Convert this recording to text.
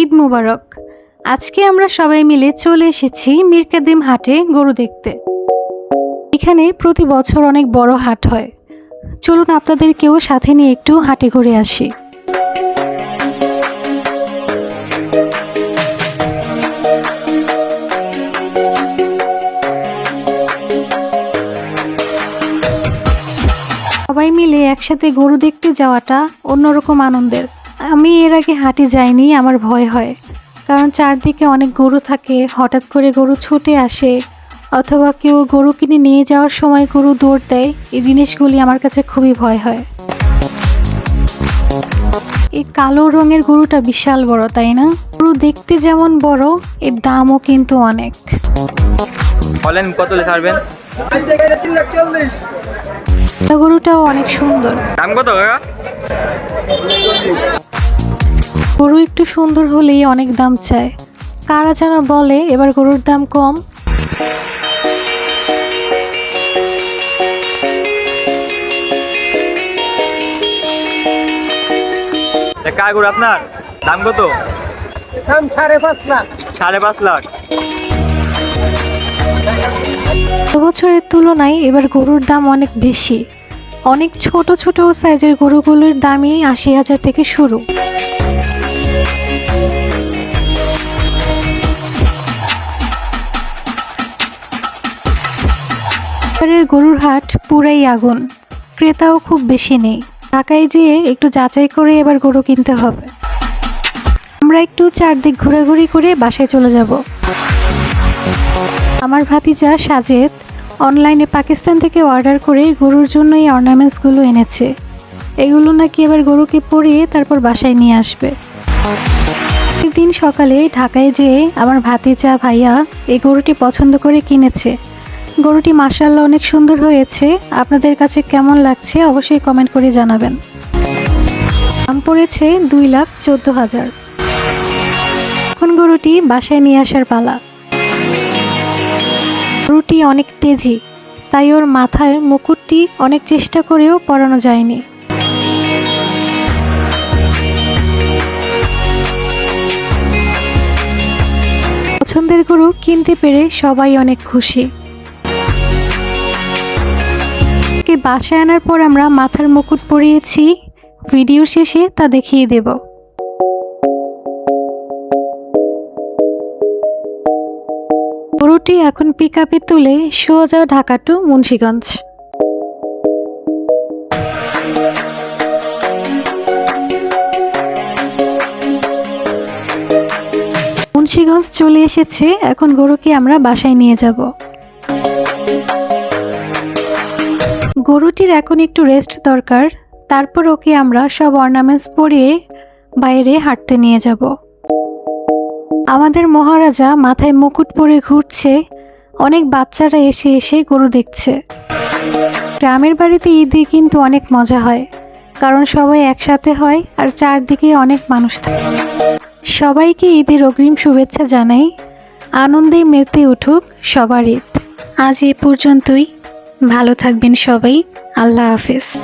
ঈদ মুবারক। আজকে আমরা সবাই মিলে চলে এসেছি মিরকাদিম হাটে গরু দেখতে। এখানে প্রতি বছর অনেক বড় হাট হয়। চলুন আপনাদেরকেও সাথে নিয়ে একটু হাটে ঘুরে আসি। সবাই মিলে একসাথে গরু দেখতে যাওয়াটা অন্যরকম আনন্দের। আমি এর আগে হাটে যাইনি আমার ভয় হয়। কারণ চারদিকে অনেক গরু থাকে হঠাৎ করে গরু ছুটে আসে অথবা কেউ গরু কিনে নিয়ে যাওয়ার সময় গরু দৌড় দেয় এই জিনিসগুলি আমার কাছে খুবই ভয় হয়। এই কালো রঙের গরুটা বিশাল বড় তাই না? গরু দেখতে যেমন বড় এর দামও কিন্তু অনেক। বলেন কত ছাড়বেন? তা গরুটাও অনেক সুন্দর। দাম কত গরু একটু সুন্দর হলেই অনেক দাম চায়। কারা যেন বলে এবার গরুর দাম কম। কার গরু আপনার? দাম কত? দাম সাড়ে পাঁচ লাখ। সাড়ে পাঁচ লাখ। গত বছরের তুলনায় এবার গরুর দাম অনেক বেশি। অনেক ছোট ছোট সাইজের গরুগুলোর দামই আশি হাজার থেকে শুরু। এবারের গরুর হাট পুরাই আগুন। ক্রেতাও খুব বেশি নেই। ঢাকায় যেয়ে একটু যাচাই করে এবার গরু কিনতে হবে। আমরা একটু চারদিক ঘোরাঘুরি করে বাসায় চলে যাব। আমার ভাতিজা সাজেদ অনলাইনে পাকিস্তান থেকে অর্ডার করে গরুর জন্য এই অর্নামেন্টসগুলো এনেছে। এগুলো নাকি এবার গরুকে পরিয়ে তারপর বাসায় নিয়ে আসবে। দিন সকালে ঢাকায় যেয়ে আমার ভাতিজা ভাইয়া এই গরুটি পছন্দ করে কিনেছে। গরুটি মাসাল্লাহ অনেক সুন্দর হয়েছে। আপনাদের কাছে কেমন লাগছে অবশ্যই কমেন্ট করে জানাবেন। দাম পড়েছে দুই লাখ চোদ্দ হাজার। এখন গরুটি বাসায় নিয়ে আসার পালা। গরুটি অনেক তেজি, তাই ওর মাথায় মুকুটটি অনেক চেষ্টা করেও পরানো যায়নি। পছন্দের গরু কিনতে পেরে সবাই অনেক খুশি। বাসায় আনার পর আমরা মাথার মুকুট পরিয়েছি। ভিডিও শেষে তা দেখিয়ে দেব। গরুটি এখন পিক তুলে সোজা ঢাকা টু মুন্সীগঞ্জ। মুন্সীগঞ্জ চলে এসেছে, এখন গরুকে আমরা বাসায় নিয়ে যাব। গরুটির এখন একটু রেস্ট দরকার, তারপর ওকে আমরা সব অর্নামেন্টস পরিয়ে বাইরে হাঁটতে নিয়ে যাব। আমাদের মহারাজা মাথায় মুকুট পরে ঘুরছে, অনেক বাচ্চারা এসে এসে গরু দেখছে। গ্রামের বাড়িতে ঈদে কিন্তু অনেক মজা হয়, কারণ সবাই একসাথে হয় আর চারদিকে অনেক মানুষ থাকে। সবাইকে ঈদের অগ্রিম শুভেচ্ছা জানাই। আনন্দে মেতে উঠুক সবার ঈদ। আজ এ পর্যন্তই। ভালো থাকবেন সবাই। আল্লাহ হাফিজ।